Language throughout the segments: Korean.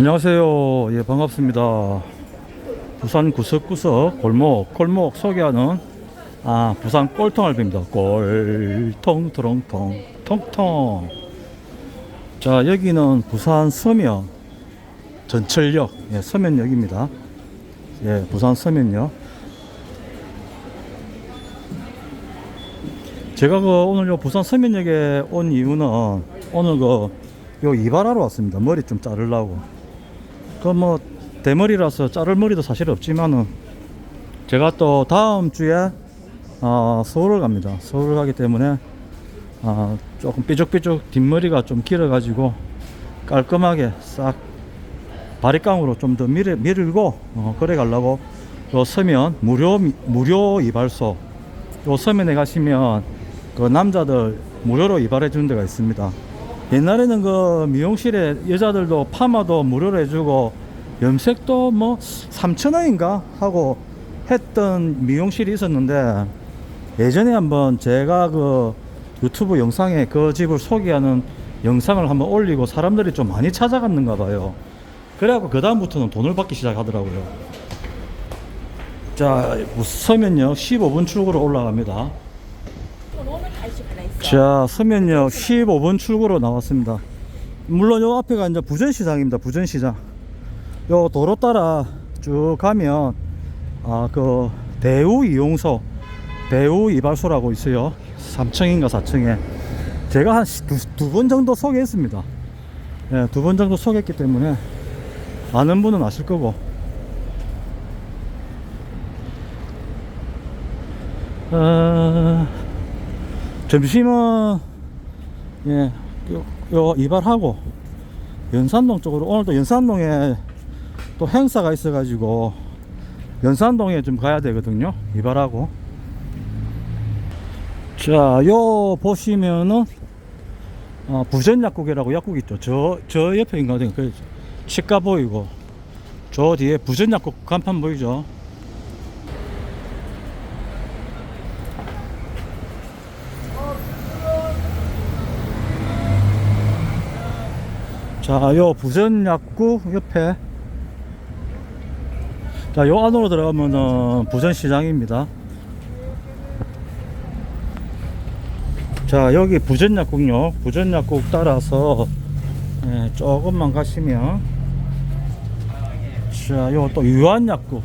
안녕하세요. 예, 반갑습니다. 부산 구석구석 골목, 골목 소개하는 아, 부산 꼴통 알비입니다. 꼴통, 트렁통, 통통. 자, 여기는 부산 서면 전철역, 예, 서면역입니다. 예, 부산 서면역. 제가 그 오늘 요 부산 서면역에 온 이유는 오늘 그 요 이발하러 왔습니다. 머리 좀 자르려고. 그뭐 대머리라서 자를 머리도 사실 없지만은 제가 또 다음 주에 어, 서울을 갑니다. 서울을 가기 때문에 어, 조금 삐죽삐죽 뒷머리가 좀 길어가지고 깔끔하게 싹 바리깡으로 좀 더 밀, 밀고 어, 그래 가려고 요 서면 무료 무료 이발소 요 서면에 가시면 그 남자들 무료로 이발해 주는 데가 있습니다. 옛날에는 그 미용실에 여자들도 파마도 무료로 해주고 염색도 뭐 3,000원인가 하고 했던 미용실이 있었는데 예전에 한번 제가 그 유튜브 영상에 그 집을 소개하는 영상을 한번 올리고 사람들이 좀 많이 찾아갔는가 봐요. 그래갖고 그 다음부터는 돈을 받기 시작하더라고요. 자, 서면역 15분 출구로 올라갑니다. 자, 서면역 15분 출구로 나왔습니다. 물론 요 앞에가 이제 부전시장입니다. 부전시장. 요 도로 따라 쭉 가면 아, 그 대우 이용소, 대우 이발소라고 있어요. 3층인가 4층에. 제가 한 두번 정도 소개했습니다. 예, 두 번 정도 소개했기 때문에 아는 분은 아실 거고. 어, 점심은 예, 요, 요 이발하고 연산동 쪽으로 오늘 또 연산동에 또 행사가 있어 가지고 연산동에 좀 가야 되거든요. 이발하고. 자, 요 보시면은 어, 부전약국이라고 약국 있죠. 저, 저 옆에 있거든요. 그 치과 보이고 저 뒤에 부전약국 간판 보이죠. 자, 요 부전약국 옆에 자, 요 안으로 들어가면은 부전시장입니다. 자, 여기 부전약국요. 부전약국 따라서 예, 조금만 가시면 자, 요 또 유한약국.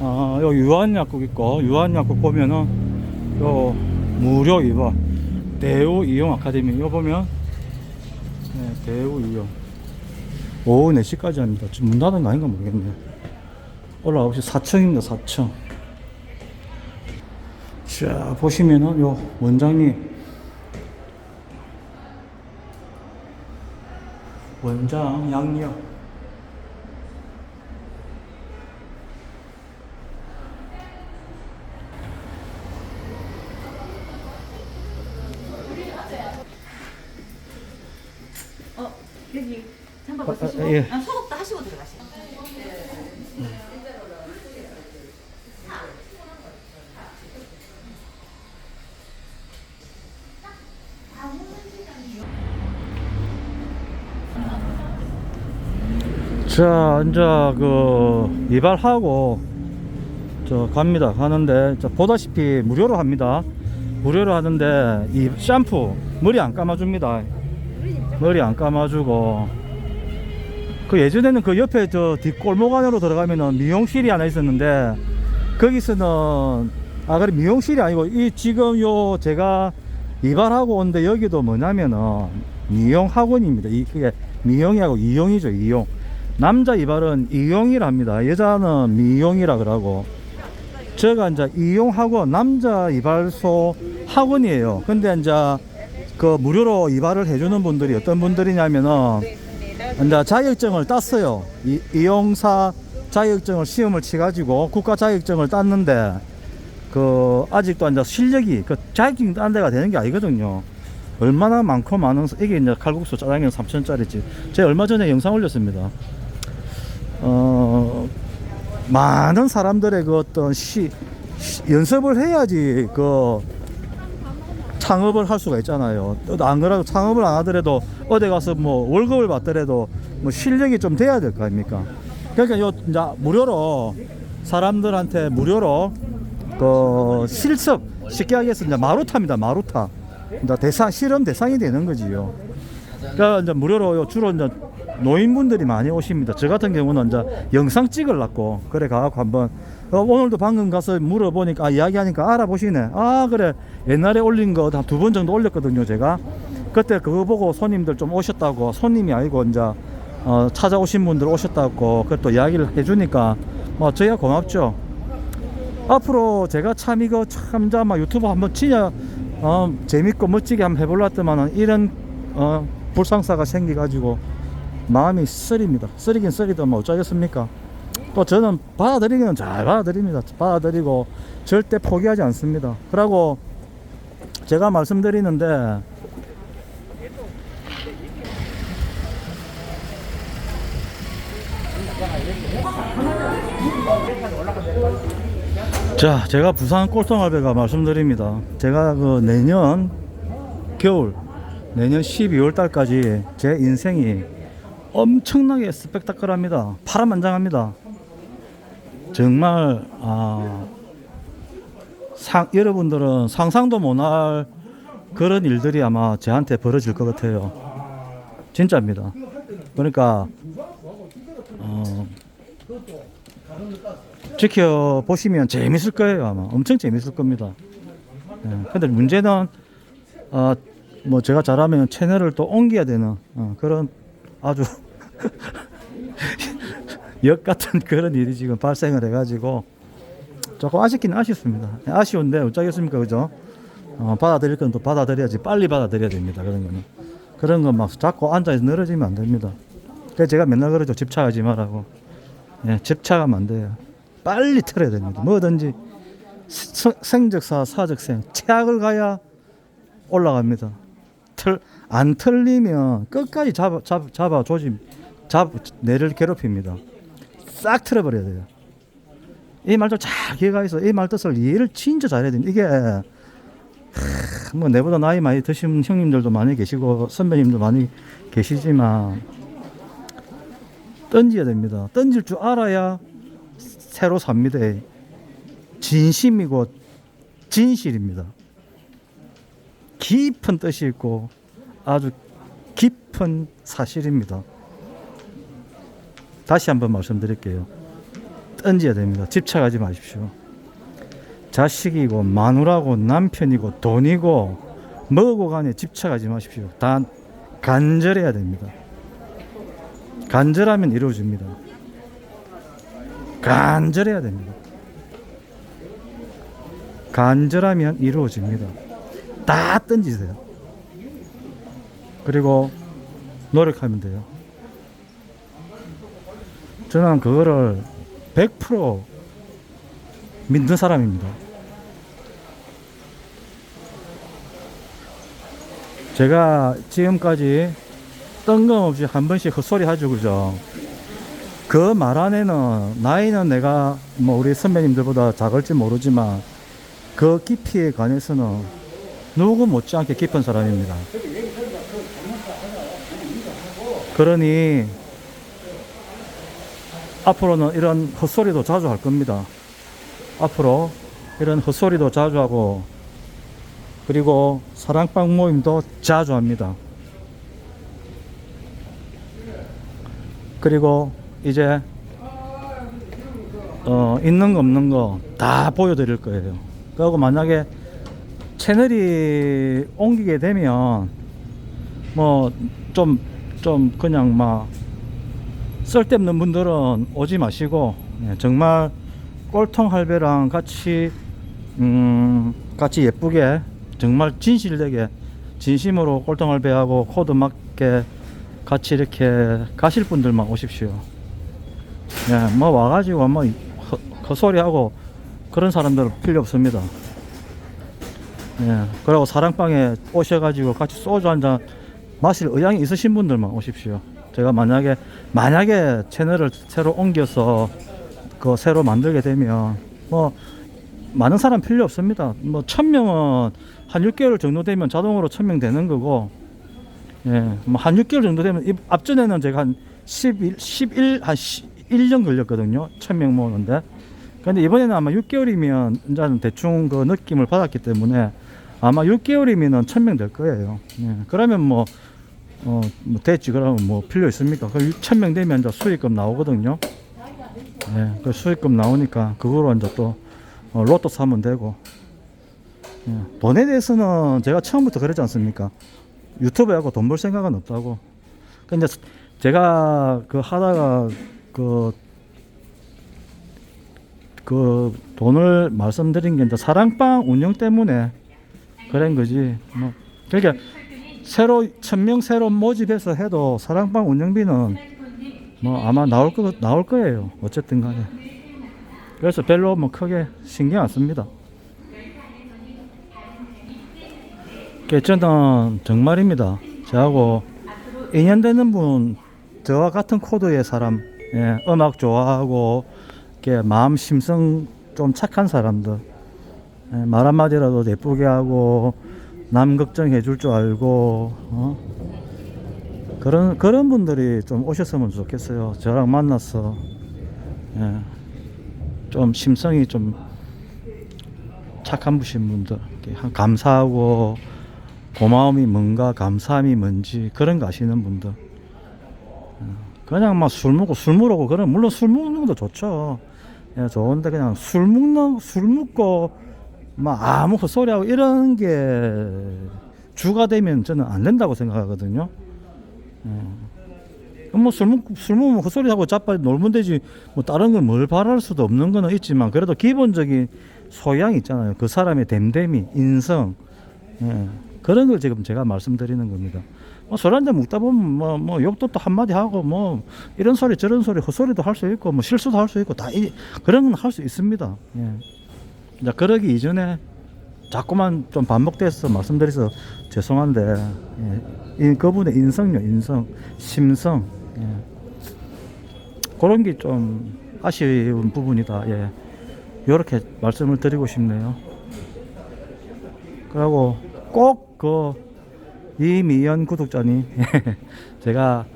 아, 요 유한약국 있고 유한약국 보면은 요 무료 이바 대우 이용 아카데미 요 보면 네, 대우 이용 오후 4시까지 합니다. 지금 문 닫은 거 아닌가 모르겠네. 올라가보시 4층입니다. 4층. 자, 보시면은 요 원장님 원장 양력 잠깐 아, 아, 예. 아, 소독도 하시고 들어가세요. 자, 이제 그 이발하고 저 갑니다. 가는데 자, 보다시피 무료로 합니다. 무료로 하는데 이 샴푸 머리 안 감아줍니다. 머리 안 감아주고 그 예전에는 그 옆에 저 뒷골목 안으로 들어가면은 미용실이 하나 있었는데 거기서는 아 그래 미용실이 아니고 이 지금 요 제가 이발하고 온데 여기도 뭐냐면은 미용 학원입니다. 이 그게 미용이하고 이용이죠 이용. 남자 이발은 이용이랍니다. 여자는 미용이라 그러고. 제가 이제 이용 학원 남자 이발소 학원이에요. 근데 이제 그 무료로 이발을 해주는 분들이 어떤 분들이냐면은 이제 자격증을 땄어요. 이, 이용사 자격증을 시험을 치가지고 국가 자격증을 땄는데 그 아직도 이제 실력이 그 자격증 딴 데가 되는 게 아니거든요. 얼마나 많고 많은 이게 이제 칼국수 짜장면 3천짜리지. 제가 얼마 전에 영상 올렸습니다. 어 많은 사람들의 그 어떤 시, 시- 연습을 해야지 그 창업을 할 수가 있잖아요. 또안 그래도 창업을 안 하더라도 어디 가서 뭐 월급을 받더라도 뭐 실력이 좀 돼야 될 거 아닙니까? 그러니까 요 이제 무료로 사람들한테 무료로 그 실습 쉽게 이제 마루타입니다. 마루타. 이제 대상 실험 대상이 되는 거지요. 그러니까 이제 무료로 요 주로 이제 노인분들이 많이 오십니다. 저 같은 경우는 이제 영상 찍으려고 그래 가갖고 한번 어, 오늘도 방금 가서 물어보니까 아, 이야기하니까 알아보시네. 아 그래 옛날에 올린 거 한 두 번 정도 올렸거든요 제가. 그때 그거 보고 손님들 좀 오셨다고 손님이 아니고 이제 어, 찾아오신 분들 오셨다고 그또 이야기를 해주니까 뭐 저희가 고맙죠. 앞으로 제가 참 이거 참 이제 막 유튜브 한번 진짜 어, 재밌고 멋지게 한번 해볼라 했더만은 이런 어, 불상사가 생겨가지고 마음이 쓰립니다. 쓰리긴 쓰리도 뭐 어쩌겠습니까? 또 저는 받아들이기는 잘 받아들입니다. 받아들이고 절대 포기하지 않습니다. 그러고 제가 말씀드리는데 자, 제가 부산 꼴통알배가 말씀드립니다. 제가 그 내년 겨울, 내년 12월 달까지 제 인생이 엄청나게 스펙타클합니다. 파란만장합니다. 정말 아, 상, 여러분들은 상상도 못할 그런 일들이 아마 저한테 벌어질 것 같아요. 진짜입니다. 그러니까 어, 지켜보시면 재밌을 거예요 아마 엄청 재밌을 겁니다 예, 근데 문제는 어, 뭐 제가 잘하면 채널을 또 옮겨야 되는 어, 그런 아주 역 같은 그런 일이 지금 발생을 해가지고 조금 아쉽긴 아쉽습니다 예, 아쉬운데 어쩌겠습니까 그죠 어, 받아들일 건 또 받아들여야지 빨리 받아들여야 됩니다 그런 거는 그런 건 막 자꾸 앉아서 늘어지면 안 됩니다 그래서 제가 맨날 그러죠 집착하지 말라고 예, 집착하면 안 돼요. 빨리 틀어야 됩니다. 뭐든지 서- 생적사, 사적생, 최악을 가야 올라갑니다. 틀, 안 틀리면 끝까지 잡아, 잡, 잡아 조짐, 잡, 내를 괴롭힙니다. 싹 틀어버려야 돼요. 이 말도 잘 있어. 이말 뜻을 이해를 진짜 잘해야 됩니다. 이게, 하, 뭐, 내보다 나이 많이 드신 형님들도 많이 계시고, 선배님도 많이 계시지만, 던져야 됩니다. 던질 줄 알아야 새로 삽니다. 진심이고 진실입니다. 깊은 뜻이 있고 아주 깊은 사실입니다. 다시 한번 말씀드릴게요. 던져야 됩니다. 집착하지 마십시오. 자식이고 마누라고 남편이고 돈이고 뭐고 간에 집착하지 마십시오. 단 간절해야 됩니다. 간절하면 이루어집니다. 간절해야 됩니다. 간절하면 이루어집니다. 다 던지세요. 그리고 노력하면 돼요. 저는 그거를 100% 믿는 사람입니다. 제가 지금까지 뜬금없이 한 번씩 헛소리 하죠, 그죠? 그 말 안에는 나이는 내가 뭐 우리 선배님들보다 작을지 모르지만 그 깊이에 관해서는 누구 못지않게 깊은 사람입니다. 그러니 앞으로는 이런 헛소리도 자주 할 겁니다. 앞으로 이런 헛소리도 자주 하고 그리고 사랑방 모임도 자주 합니다. 그리고 이제 어, 있는 거 없는 거 다 보여드릴 거예요. 그리고 만약에 채널이 옮기게 되면 뭐 좀좀 그냥 막 쓸데없는 분들은 오지 마시고 예, 정말 꼴통 할배랑 같이 음 같이 예쁘게 정말 진실되게 진심으로 꼴통 할배하고 코드 맞게 같이 이렇게 가실 분들만 오십시오. 예, 뭐 와가지고 뭐 헛- 헛소리하고 그런 사람들은 필요 없습니다. 예, 그리고 사랑방에 오셔가지고 같이 소주 한 잔 마실 의향이 있으신 분들만 오십시오. 제가 만약에 만약에 채널을 새로 옮겨서 그 새로 만들게 되면 뭐 많은 사람 필요 없습니다. 뭐 천 명은 한 6개월 정도 되면 자동으로 천명 되는 거고 예, 뭐한 6개월 정도 되면 이- 앞전에는 제가 한 11, 11, 한 1년 걸렸거든요. 1000명 모으는데. 근데 이번에는 아마 6개월이면 이제는 대충 그 느낌을 받았기 때문에 아마 6개월이면은 1000명 될 거예요. 예. 그러면 뭐, 어, 뭐 됐지. 그러면 뭐 필요 있습니까? 그 1000명 되면 이제 수익금 나오거든요. 예. 그 수익금 나오니까 그거로 이제 또 어, 로또 사면 되고. 예. 돈에 대해서는 제가 처음부터 그랬지 않습니까? 유튜브 하고 돈 벌 생각은 없다고. 근데 제가 그 하다가 그, 그 돈을 말씀드린 게 이제 사랑방 운영 때문에 그런 거지. 뭐, 그러니까 새로 천명 새로 모집해서 해도 사랑방 운영비는 뭐 아마 나올 거 나올 거예요. 어쨌든 간에. 그래서 별로 뭐 크게 신경 안 씁니다. 그 저는 정말입니다. 저하고 인연 되는 분, 저와 같은 코드의 사람, 예, 음악 좋아하고, 이렇게 마음 심성 좀 착한 사람들, 예, 말 한마디라도 예쁘게 하고, 남 걱정해 줄 줄 알고, 어? 그런, 그런 분들이 좀 오셨으면 좋겠어요. 저랑 만나서, 예, 좀 심성이 좀 착한 분신 분들, 감사하고, 고마움이 뭔가 감사함이 뭔지 그런 거 아시는 분들. 어, 그냥 막 술 먹고 술 먹고 그런 물론 술 먹는 것도 좋죠. 예, 좋은데 그냥 술 먹는 술 먹고 막 아무 헛소리하고 이런 게 주가 되면 저는 안 된다고 생각하거든요 예. 뭐술 먹고 술 먹으면 헛소리하고 자빠지 놀면 되지 뭐 다른 걸 뭘 바랄 수도 없는 거는 있지만 그래도 기본적인 소양이 있잖아요 그 사람의 됨됨이 인성 예. 그런 걸 지금 제가 말씀드리는 겁니다. 뭐술 한잔 먹다 보면 뭐, 뭐 욕도 또 한마디 하고 뭐 이런 소리 저런 소리 헛소리도 할 수 있고 뭐 실수도 할 수 있고 다 이, 그런 건 할 수 있습니다. 예. 자, 그러기 이전에 자꾸만 좀 반복돼서 말씀드려서 죄송한데 예. 이 그분의 인성요 인성 심성 예. 그런 게 좀 아쉬운 부분이다. 예. 이렇게 말씀을 드리고 싶네요. 그리고 꼭그 이미연 구독자님 제가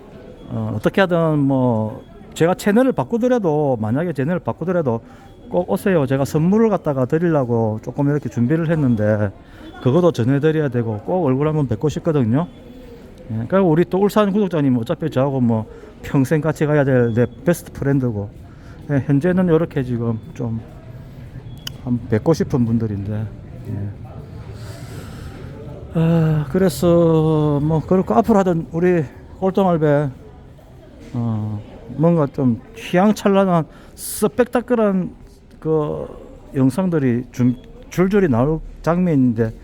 어, 어떻게 하든 뭐 제가 채널을 바꾸더라도 만약에 채널을 바꾸더라도 꼭 오세요. 제가 선물을 갖다가 드리려고 조금 이렇게 준비를 했는데 그것도 전해드려야 되고 꼭 얼굴 한번 뵙고 싶거든요. 예, 그리고 우리 또 울산 구독자님 어차피 저하고 뭐 평생 같이 가야 될 내 베스트 프렌드고 예, 현재는 이렇게 지금 좀 한 뵙고 싶은 분들인데 예. 아, 그래서 뭐 그렇고 앞으로 하던 우리 꼴통알배 어, 뭔가 좀 휘황찬란한 스펙타클한 그 영상들이 줄, 줄줄이 나올 장면인데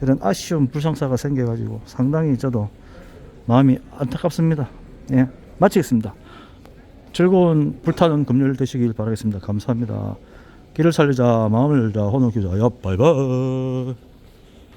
이런 아쉬운 불상사가 생겨가지고 상당히 저도 마음이 안타깝습니다. 예, 마치겠습니다. 즐거운 불타는 금요일 되시길 바라겠습니다. 감사합니다. 길을 살리자 마음을 열자 혼을 키자 야 바이바이